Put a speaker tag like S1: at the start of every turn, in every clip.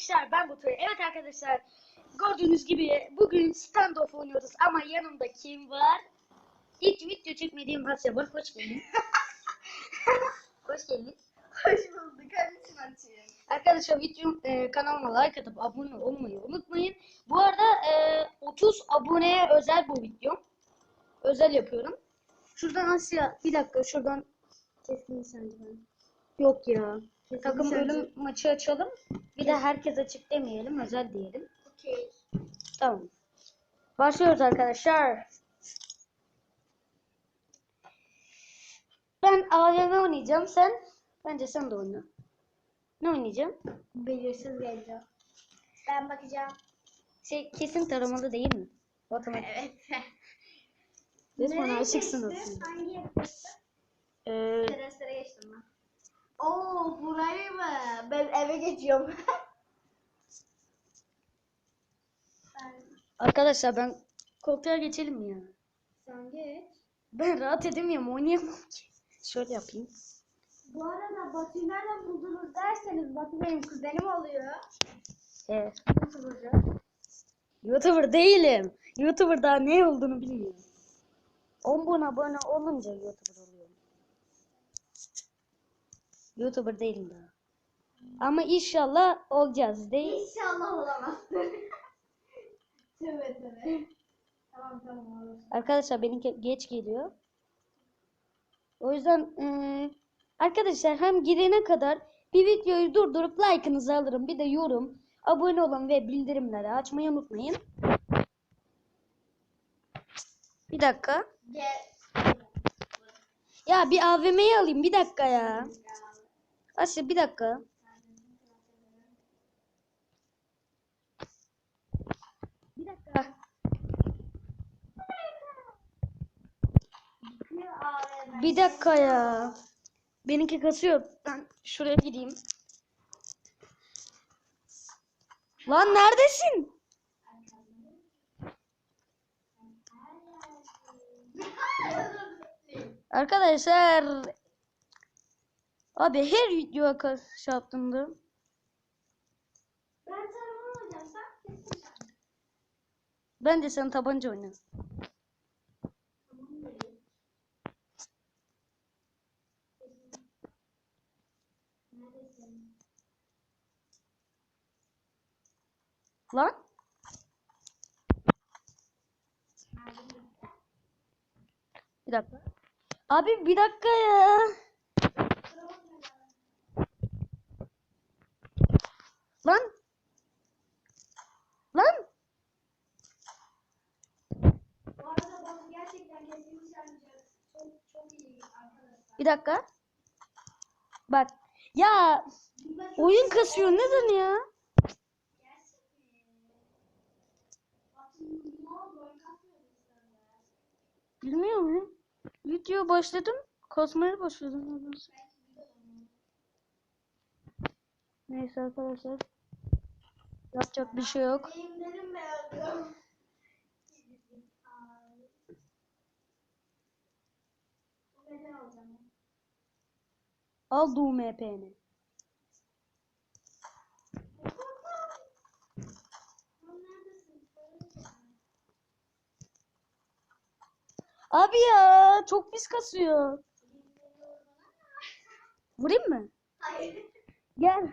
S1: arkadaşlar ben Batu. Evet arkadaşlar gördüğünüz gibi bugün standoff oynuyoruz ama yanımda kim var? Hiç video çekmediğim Hasya var. Hoş geldin. Hoş geldin.
S2: Hoş bulduk. Hangisini açayım?
S1: Arkadaşlar video e, kanalıma like atıp abone olmayı unutmayın. Bu arada e, 30 aboneye özel bu video. Özel yapıyorum. Şuradan Asya bir dakika şuradan
S2: Keskin sence ben.
S1: yok ya. Takım
S2: sence.
S1: ölüm maçı açalım. Bir de herkes açık demeyelim, özel diyelim.
S2: Okey.
S1: Tamam. Başlıyoruz arkadaşlar. Ben AVM oynayacağım. Sen? Bence sen de oyna. Ne oynayacağım?
S2: Belirsiz geliyor. Ben bakacağım.
S1: Şey kesin taramalı değil mi? Otomatik.
S2: Evet.
S1: Resmen aşıksın aslında.
S2: Hangi geçtin?
S1: Ee,
S2: Teraslara geçtim ben. Oo burayı mı? Ben eve geçiyorum.
S1: arkadaşlar ben koltuğa geçelim mi ya?
S2: sen geç.
S1: Ben rahat edemiyorum. Oynayamam ki. Şöyle yapayım.
S2: Bu arada Batu'yu nereden buldunuz derseniz Batu benim kuzenim oluyor. YouTuber'cı.
S1: YouTuber değilim. YouTuber daha ne olduğunu bilmiyorum. 10 bin abone olunca YouTuber oluyorum. YouTuber değilim daha. Ama inşallah olacağız değil.
S2: İnşallah olamazsın. tövbe tövbe. tamam tamam olur.
S1: Arkadaşlar benimki geç geliyor. O yüzden arkadaşlar hem girene kadar bir videoyu durdurup like'ınızı alırım. Bir de yorum, abone olun ve bildirimleri açmayı unutmayın. Bir dakika.
S2: Gel.
S1: Ya bir AVM'yi alayım bir dakika ya. Asya bir dakika. Bir dakika. Bir dakika ya. Benimki kasıyor. Ben şuraya gideyim. Lan neredesin? Arkadaşlar abi her videoya ka- şey yaptığımda
S2: Ben tarafını oynayacağım. Sen sen.
S1: bence sen tabanca oyna. Lan bir dakika. Abi bir dakika ya. Lan. Lan.
S2: Bu arada bana gerçekten kesin sence çok çok iyi arkadaşlar.
S1: Bir dakika. Bak. Ya oyun kasıyor neden ya?
S2: Gerçek mi? Batının ne oldu? Oyun kasmıyor mu sende?
S1: Bilmiyorum ya. Video başladım. Kasmaya başladım. Neyse arkadaşlar. Yapacak bir şey yok.
S2: Mi öldü?
S1: Al.
S2: Lan neredesin?
S1: Abi ya çok pis kasıyor. Vurayım mı?
S2: Hayır.
S1: Gel.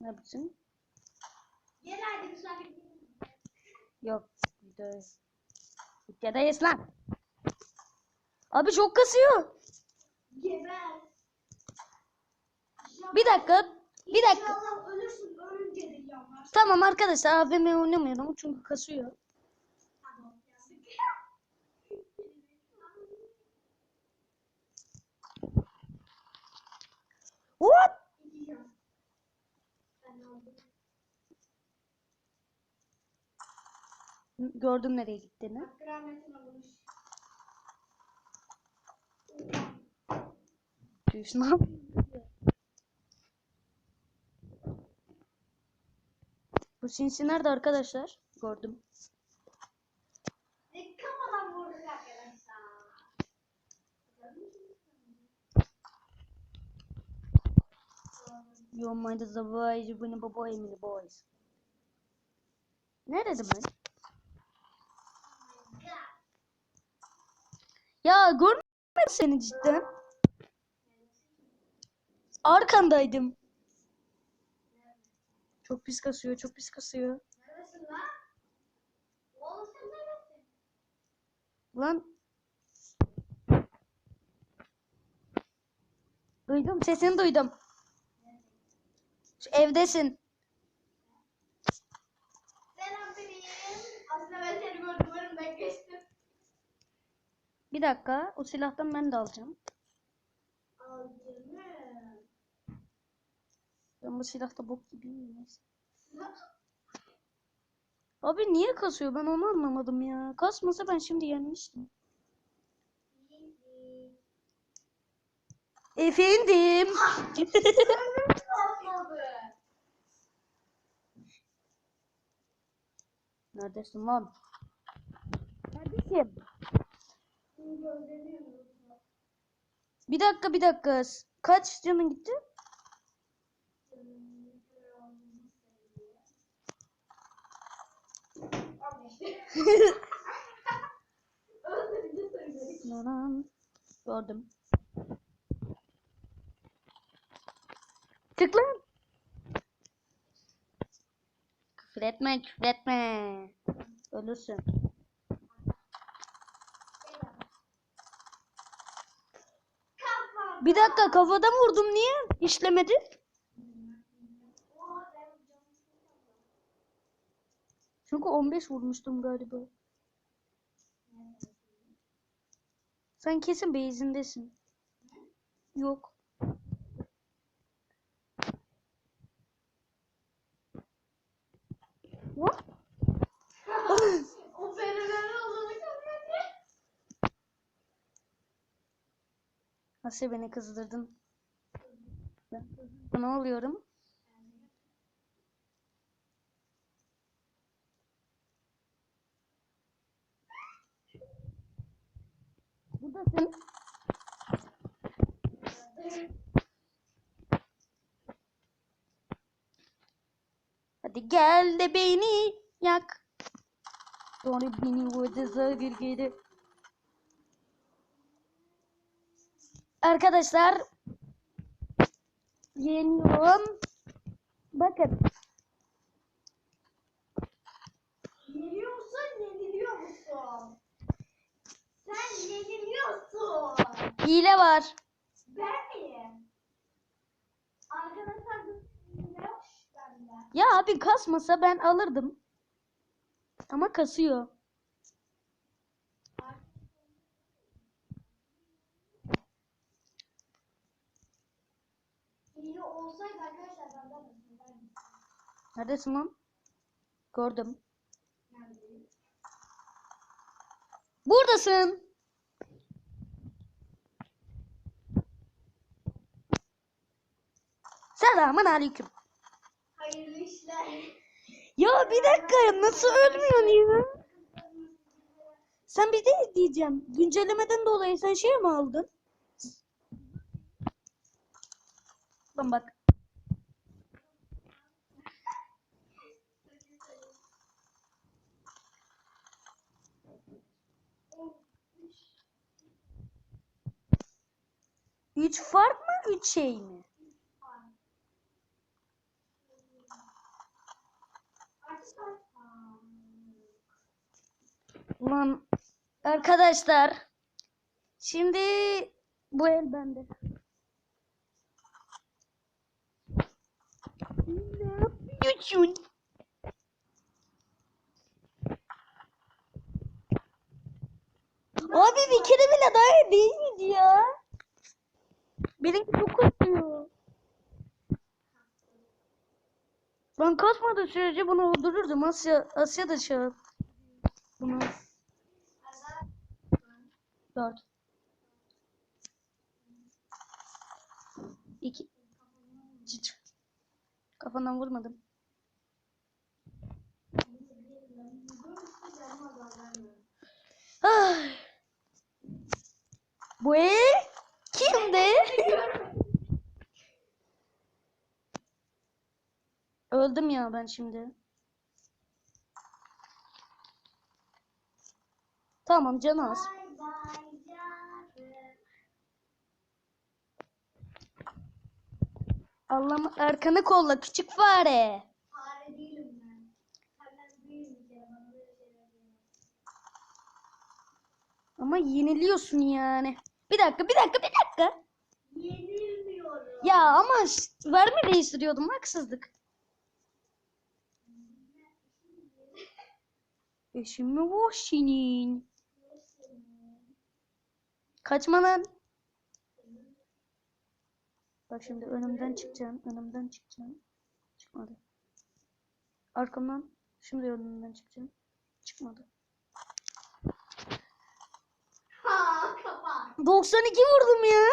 S1: Ne yapıyorsun?
S2: Gel hadi misafir.
S1: Yok. Video. Videodayız lan. Abi çok kasıyor.
S2: Geber.
S1: Bir dakika. Bir dakika.
S2: İnşallah ölürsün. Ölünce de yanar.
S1: Tamam arkadaşlar AVM oynamıyorum çünkü kasıyor. What? Gördüm nereye gittiğini. Düşman. Bu sinsi nerede arkadaşlar? Gördüm.
S2: Kafadan vurduk arkadaşlar.
S1: Yo mind the boys, bunu babayım boys. Nerede ben? Ya görmedim seni cidden. Arkandaydım. Çok pis kasıyor, çok pis kasıyor.
S2: Lan?
S1: Duydum, sesini duydum. Şu evdesin.
S2: Selam benim. Aslında ben seni gördüm önümden geçtim.
S1: Bir dakika, o silahtan ben de alacağım. Ben bu silahta bok gibiyim. neyse. Abi niye kasıyor? Ben onu anlamadım ya. Kasmasa ben şimdi yenmiştim. Efendim. Neredesin lan? Neredesin? Bir dakika bir dakika. Kaç canın gitti? Gördüm. Çık lan. Küfür etme, küfür etme. Ölürsün. Bir dakika kafadan vurdum niye? İşlemedi. Çünkü 15 vurmuştum galiba. Sen kesin base'indesin. Yok. What?
S2: O fenomen olduğunu görmedi.
S1: Nasıl beni kızdırdın? Ne oluyorum? Buradasın. Hadi gel de beni yak. Sonra beni vurdu bir geri. Arkadaşlar yeniyorum. Bakın.
S2: Yeniliyorsan yeniliyor musun? Sen yeniliyorsun.
S1: Hile var.
S2: Ben miyim? Arkadaşlar ne yok bende.
S1: Ya abi kasmasa ben alırdım. Ama kasıyor.
S2: İyi olsaydı arkadaşlar benden de söylerdim.
S1: Neredesin lan? Gördüm.
S2: Neredeyim?
S1: Buradasın. Selamun aleyküm.
S2: Hayırlı işler.
S1: Ya bir dakika nasıl ölmüyorsun ya? Sen bir de diyeceğim. Güncellemeden dolayı sen şey mi aldın? Lan bak. Üç fark mı? Üç şey mi? Ulan arkadaşlar. Şimdi bu el bende. Ne yapıyorsun? Abi bir kere bile daha değil miydi ya? Benimki çok kasıyor. Ben kasmadığı sürece bunu öldürürdüm. Asya, Asya da çağır. Bunu. Dört. İki. Kafandan vurmadım. Ay. Bu el kimdi? Öldüm ya ben şimdi. Tamam canı az.
S2: Bay bay
S1: Allah'ım arkanı kolla küçük fare.
S2: Fare değilim ben. Şeyler diyemem.
S1: Ama yeniliyorsun yani. Bir dakika bir dakika bir dakika.
S2: Yenilmiyorum.
S1: Ya ama verme değiştiriyordum haksızlık. Eşimi var senin. Kaçma lan. Bak şimdi önümden çıkacağım. Önümden çıkacağım. Çıkmadı. Arkamdan. Şimdi önümden çıkacağım. Çıkmadı.
S2: Ha kapat.
S1: 92 vurdum ya.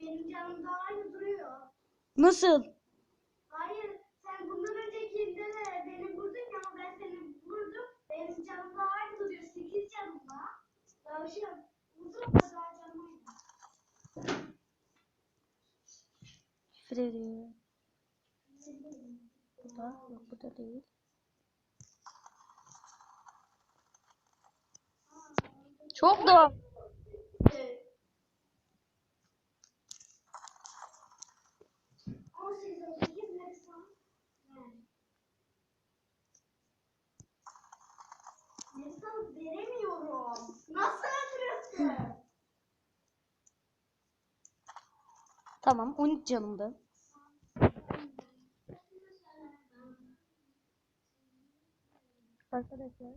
S2: Benim canım daha aynı duruyor.
S1: Nasıl?
S2: Hayır, sen bundan öncekinde de beni vurdun ya ama ben seni vurdum. Benim canım daha aynı duruyor. 8 canım var. Tavşan, uzun kadar canım aynı.
S1: Küfür ediyor. Bu da yok bu da değil. Çok da.
S2: Evet. 18, 18 ne san? Yani. Nefes veremiyorum. Nasıl öldürüyorsun?
S1: Tamam 13 canımda. Arkadaşlar.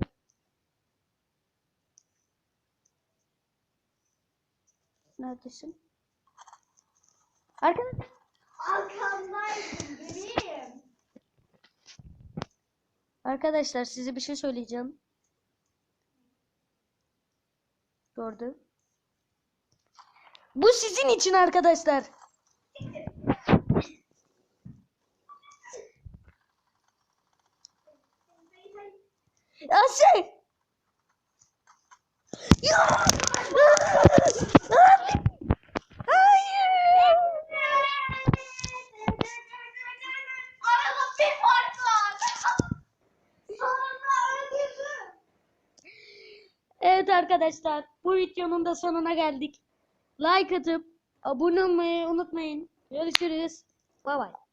S1: Neredesin? Arkadaşlar.
S2: Arkamdaydın bebeğim.
S1: Arkadaşlar size bir şey söyleyeceğim. Gördü. Bu sizin için arkadaşlar. Asya. Ya! Hayır.
S2: Arada bir fark var.
S1: Evet arkadaşlar bu videonun da sonuna geldik. Like atıp abone olmayı unutmayın. Görüşürüz. Bay bay.